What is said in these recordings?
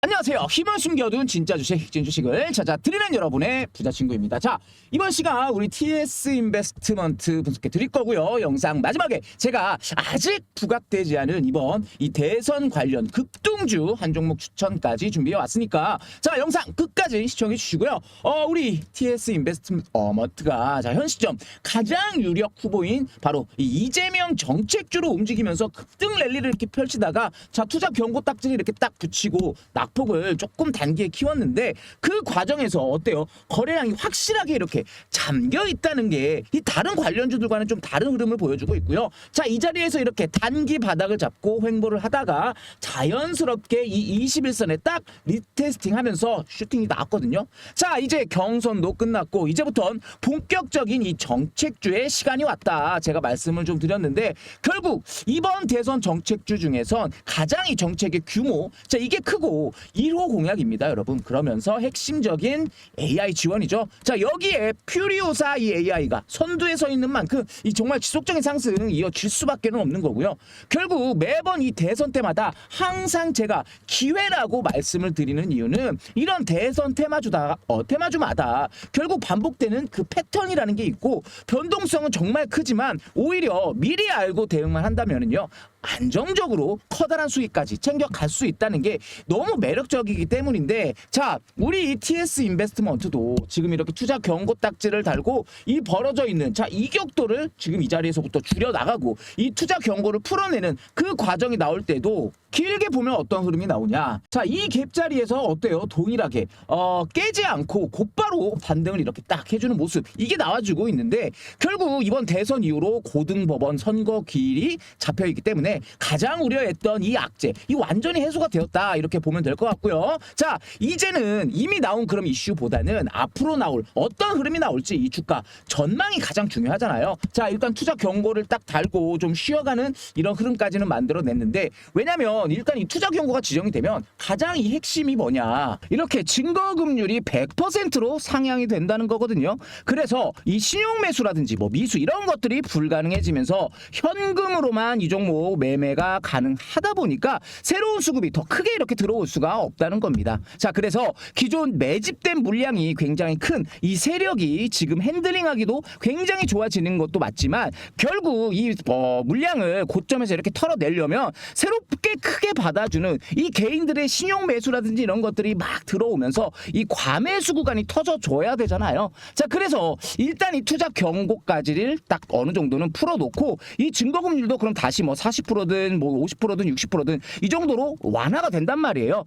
안녕하세요. 힘을 숨겨둔 진짜 주식, 핵진 주식을 찾아 드리는 여러분의 부자 친구입니다. 자, 이번 시간 우리 TS 인베스트먼트 분석해 드릴 거고요. 영상 마지막에 제가 아직 부각되지 않은 이번 이 대선 관련 급등주 한 종목 추천까지 준비해 왔으니까 자, 영상 끝까지 시청해 주시고요. 어, 우리 TS 인베스트먼트가 자, 현 시점 가장 유력 후보인 바로 이 이재명 정책주로 움직이면서 급등 랠리를 이렇게 펼치다가 자, 투자 경고 딱지를 이렇게 딱 붙이고 낙폭을 조금 단기에 키웠는데 그 과정에서 어때요? 거래량이 확실하게 이렇게 잠겨 있다는 게 이 다른 관련주들과는 좀 다른 흐름을 보여주고 있고요. 자, 이 자리에서 이렇게 단기 바닥을 잡고 횡보를 하다가 자연스럽게 이 21선에 딱 리테스팅 하면서 슈팅이 나왔거든요. 자, 이제 경선도 끝났고 이제부터는 본격적인 이 정책주의 시간이 왔다. 제가 말씀을 좀 드렸는데 결국 이번 대선 정책주 중에선 가장 이 정책의 규모, 자, 이게 크고 1호 공약입니다, 여러분. 그러면서 핵심적인 AI 지원이죠. 자, 여기에 퓨리오사 이 AI가 선두에 서 있는 만큼 이 정말 지속적인 상승 이어질 수밖에 는 없는 거고요. 결국 매번 이 대선 때마다 항상 제가 기회라고 말씀을 드리는 이유는 이런 대선 테마주다, 어, 테마주마다 결국 반복되는 그 패턴이라는 게 있고 변동성은 정말 크지만 오히려 미리 알고 대응만 한다면은요. 안정적으로 커다란 수익까지 챙겨갈 수 있다는 게 너무 매력적이기 때문인데 자 우리 이 TS 인베스트먼트도 지금 이렇게 투자 경고 딱지를 달고 이 벌어져 있는 자 이격도를 지금 이 자리에서부터 줄여 나가고 이 투자 경고를 풀어내는 그 과정이 나올 때도 길게 보면 어떤 흐름이 나오냐 자 이 갭 자리에서 어때요 동일하게 어 깨지 않고 곧바로 반등을 이렇게 딱 해주는 모습 이게 나와주고 있는데 결국 이번 대선 이후로 고등법원 선거 기일이 잡혀 있기 때문에 가장 우려했던 이 악재 이 완전히 해소가 되었다 이렇게 보면 될 것 같고요. 자 이제는 이미 나온 그런 이슈보다는 앞으로 나올 어떤 흐름이 나올지 이 주가 전망이 가장 중요하잖아요. 자 일단 투자 경고를 딱 달고 좀 쉬어가는 이런 흐름까지는 만들어냈는데 왜냐면 일단 이 투자 경고가 지정이 되면 가장 이 핵심이 뭐냐 이렇게 증거 금률이 100%로 상향이 된다는 거거든요. 그래서 이 신용 매수라든지 뭐 미수 이런 것들이 불가능해지면서 현금으로만 이 종목 매매가 가능하다 보니까 새로운 수급이 더 크게 이렇게 들어올 수가 없다는 겁니다. 자, 그래서 기존 매집된 물량이 굉장히 큰 이 세력이 지금 핸들링하기도 굉장히 좋아지는 것도 맞지만 결국 이 어, 물량을 고점에서 이렇게 털어내려면 새롭게 크게 받아주는 이 개인들의 신용 매수라든지 이런 것들이 막 들어오면서 이 과매수 구간이 터져줘야 되잖아요. 자, 그래서 일단 이 투자 경고까지를 딱 어느 정도는 풀어놓고 이 증거금률도 그럼 다시 뭐 40%든 뭐 50%든 60%든 이 정도로 완화가 된단 말이에요.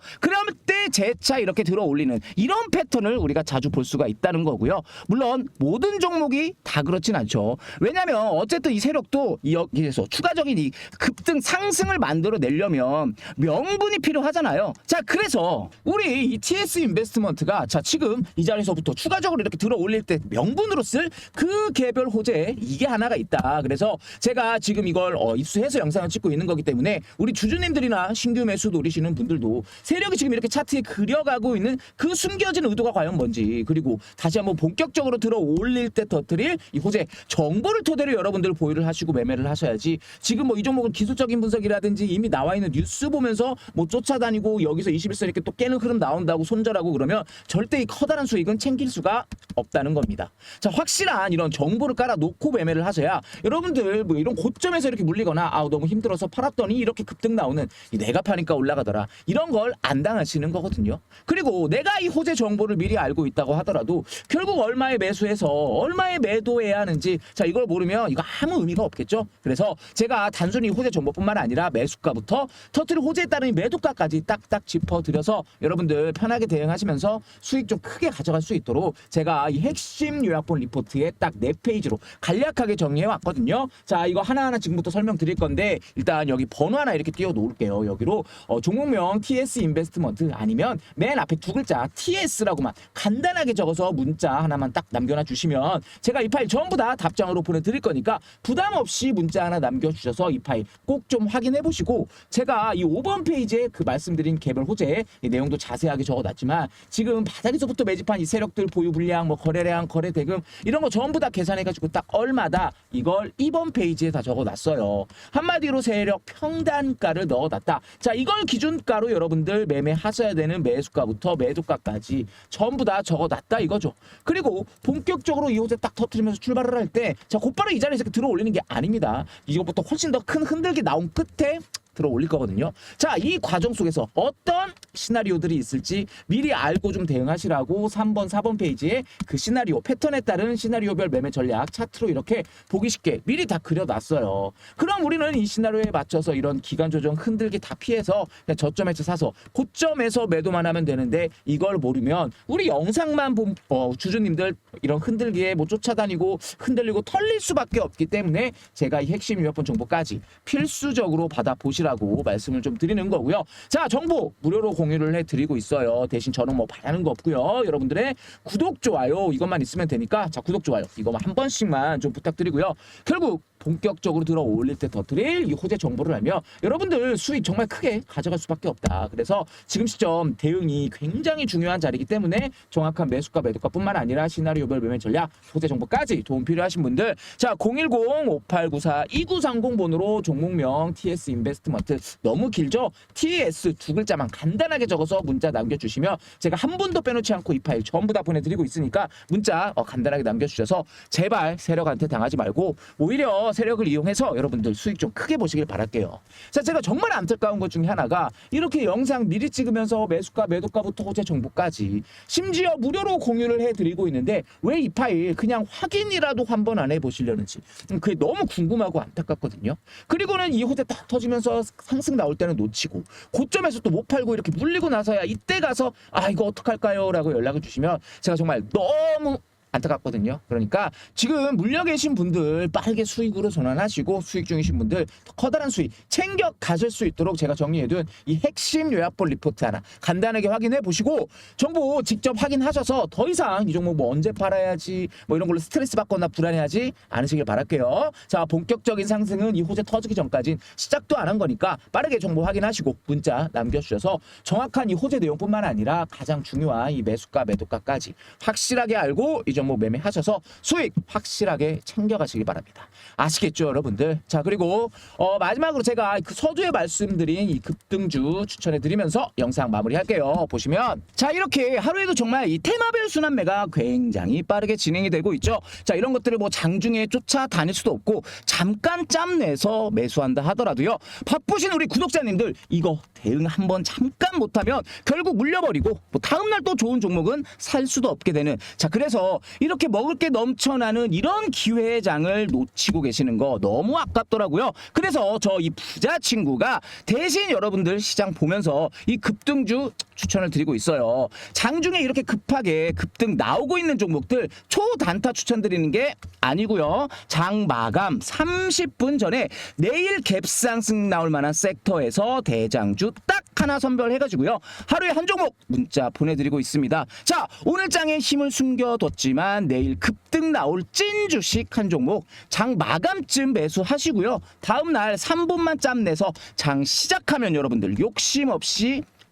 때 재차 이렇게 들어 올리는 이런 패턴을 우리가 자주 볼 수가 있다는 거고요. 물론 모든 종목이 다 그렇진 않죠. 왜냐하면 어쨌든 이 세력도 이 여기에서 추가적인 이 급등 상승을 만들어 내려면 명분이 필요하잖아요. 자, 그래서 우리 이 TS 인베스트먼트가 자 지금 이 자리에서부터 추가적으로 이렇게 들어 올릴 때 명분으로 쓸 그 개별 호재 이게 하나가 있다. 그래서 제가 지금 이걸 어, 입수해서 영상을 찍고 있는 거기 때문에 우리 주주님들이나 신규 매수 노리시는 분들도 세력이 지금 이렇게 차트 에 그려가고 있는 그 숨겨진 의도가 과연 뭔지. 그리고 다시 한번 본격적으로 들어 올릴 때 터뜨릴 이 호재 정보를 토대로 여러분들 보유를 하시고 매매를 하셔야지. 지금 뭐 이 종목은 기술적인 분석이라든지 이미 나와 있는 뉴스 보면서 뭐 쫓아다니고 여기서 21선 이렇게 또 깨는 흐름 나온다고 손절하고 그러면 절대 이 커다란 수익은 챙길 수가 없다는 겁니다. 자 확실한 이런 정보를 깔아 놓고 매매를 하셔야 여러분들 뭐 이런 고점에서 이렇게 물리거나 아 너무 힘들어서 팔았더니 이렇게 급등 나오는 이 내가 파니까 올라가더라. 이런 걸 안 당하시는 거 거든요. 그리고 내가 이 호재 정보를 미리 알고 있다고 하더라도 결국 얼마에 매수해서 얼마에 매도해야 하는지 자 이걸 모르면 이거 아무 의미가 없겠죠. 그래서 제가 단순히 호재 정보뿐만 아니라 매수가부터 터트릴 호재에 따른 이 매도가까지 딱딱 짚어드려서 여러분들 편하게 대응하시면서 수익 좀 크게 가져갈 수 있도록 제가 이 핵심 요약본 리포트에 딱 네 페이지로 간략하게 정리해 왔거든요. 자 이거 하나하나 지금부터 설명드릴 건데 일단 여기 번호 하나 이렇게 띄워 놓을게요. 여기로 어, 종목명 TS 인베스트먼트 아니면 맨 앞에 두 글자 TS라고만 간단하게 적어서 문자 하나만 딱 남겨놔 주시면 제가 이 파일 전부 다 답장으로 보내드릴 거니까 부담 없이 문자 하나 남겨주셔서 이 파일 꼭 좀 확인해 보시고 제가 이 5번 페이지에 그 말씀드린 개별 호재 이 내용도 자세하게 적어놨지만 지금 바닥에서부터 매집한 이 세력들 보유 불량, 뭐 거래량, 거래 대금 이런 거 전부 다 계산해가지고 딱 얼마다 이걸 2번 페이지에 다 적어놨어요. 한마디로 세력 평단가를 넣어놨다. 자, 이걸 기준가로 여러분들 매매하셔야 되는 매수가부터 매도가까지 전부 다 적어놨다 이거죠. 그리고 본격적으로 이 호재 딱 터트리면서 출발을 할 때, 자, 곧바로 이 자리에서 들어 올리는 게 아닙니다. 이거부터 훨씬 더 큰 흔들기 나온 끝에 들어 올릴 거거든요. 자, 이 과정 속에서 어떤 시나리오들이 있을지 미리 알고 좀 대응하시라고 3번, 4번 페이지에 그 시나리오, 패턴에 따른 시나리오별 매매 전략 차트로 이렇게 보기 쉽게 미리 다 그려놨어요. 그럼 우리는 이 시나리오에 맞춰서 이런 기간 조정 흔들기 다 피해서 그냥 저점에서 사서 고점에서 매도만 하면 되는데 이걸 모르면 우리 영상만 본 어, 주주님들 이런 흔들기에 뭐 쫓아다니고 흔들리고 털릴 수밖에 없기 때문에 제가 이 핵심 유효권 정보까지 필수적으로 받아 보시 라고 말씀을 좀 드리는 거고요. 자, 정보 무료로 공유를 해 드리고 있어요. 대신 저는 뭐 바라는 거 없고요. 여러분들의 구독 좋아요 이것만 있으면 되니까 자, 구독 좋아요 이거만 한 번씩만 좀 부탁드리고요. 결국 본격적으로 들어 올릴 때 더 드릴 이 호재 정보를 알면 여러분들 수익 정말 크게 가져갈 수밖에 없다. 그래서 지금 시점 대응이 굉장히 중요한 자리이기 때문에 정확한 매수가 매도가뿐만 아니라 시나리오별 매매 전략 호재 정보까지 도움 필요하신 분들 자 010-5894-2930 번호로 종목명 TS 인베스트 먼트 너무 길죠? TS 두 글자만 간단하게 적어서 문자 남겨주시면 제가 한 분도 빼놓지 않고 이 파일 전부 다 보내드리고 있으니까 문자 어, 간단하게 남겨주셔서 제발 세력한테 당하지 말고 오히려 세력을 이용해서 여러분들 수익 좀 크게 보시길 바랄게요. 자, 제가 정말 안타까운 것 중에 하나가 이렇게 영상 미리 찍으면서 매수가, 매도가부터 호재 정보까지 심지어 무료로 공유를 해드리고 있는데 왜 이 파일 그냥 확인이라도 한 번 안 해보시려는지 음, 그게 너무 궁금하고 안타깝거든요. 그리고는 이 호재 딱 터지면서 상승 나올 때는 놓치고 고점에서 또 못 팔고 이렇게 물리고 나서야 이때 가서 아 이거 어떡할까요? 라고 연락을 주시면 제가 정말 너무 안타깝거든요. 그러니까 지금 물려 계신 분들 빠르게 수익으로 전환하시고 수익 중이신 분들 더 커다란 수익 챙겨 가실 수 있도록 제가 정리해둔 이 핵심 요약본 리포트 하나 간단하게 확인해 보시고 정보 직접 확인하셔서 더 이상 이 종목 뭐 언제 팔아야지 뭐 이런 걸로 스트레스 받거나 불안해하지 않으시길 바랄게요. 자 본격적인 상승은 이 호재 터지기 전까진 시작도 안 한 거니까 빠르게 정보 확인하시고 문자 남겨주셔서 정확한 이 호재 내용뿐만 아니라 가장 중요한 이 매수가 매도가까지 확실하게 알고 이 종목 매매하셔서 수익 확실하게 챙겨가시기 바랍니다. 아시겠죠, 여러분들? 자 그리고 어, 마지막으로 제가 그 서두에 말씀드린 이 급등주 추천해드리면서 영상 마무리할게요. 보시면 자 이렇게 하루에도 정말 이 테마별 순환매가 굉장히 빠르게 진행이 되고 있죠. 자 이런 것들을 뭐 장중에 쫓아다닐 수도 없고 잠깐 짬 내서 매수한다 하더라도요. 바쁘신 우리 구독자님들 이거 대응 한번 잠깐 못하면 결국 물려버리고 뭐 다음날 또 좋은 종목은 살 수도 없게 되는 자 그래서 이렇게 먹을 게 넘쳐나는 이런 기회장을 놓치고 계시는 거 너무 아깝더라고요. 그래서 저 이 부자 친구가 대신 여러분들 시장 보면서 이 급등주 추천을 드리고 있어요. 장중에 이렇게 급하게 급등 나오고 있는 종목들 초단타 추천드리는 게 아니고요. 장 마감 30분 전에 내일 갭상승 나올 만한 섹터에서 대장주 딱 하나 선별해가지고요. 하루에 한 종목 문자 보내드리고 있습니다. 자, 오늘 장에 힘을 숨겨뒀지만 내일 급등 나올 찐 주식 한 종목 장 마감쯤 매수하시고요. 다음 날 3분만 짬 내서 장 시작하면 여러분들 욕심 없이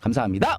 감사합니다.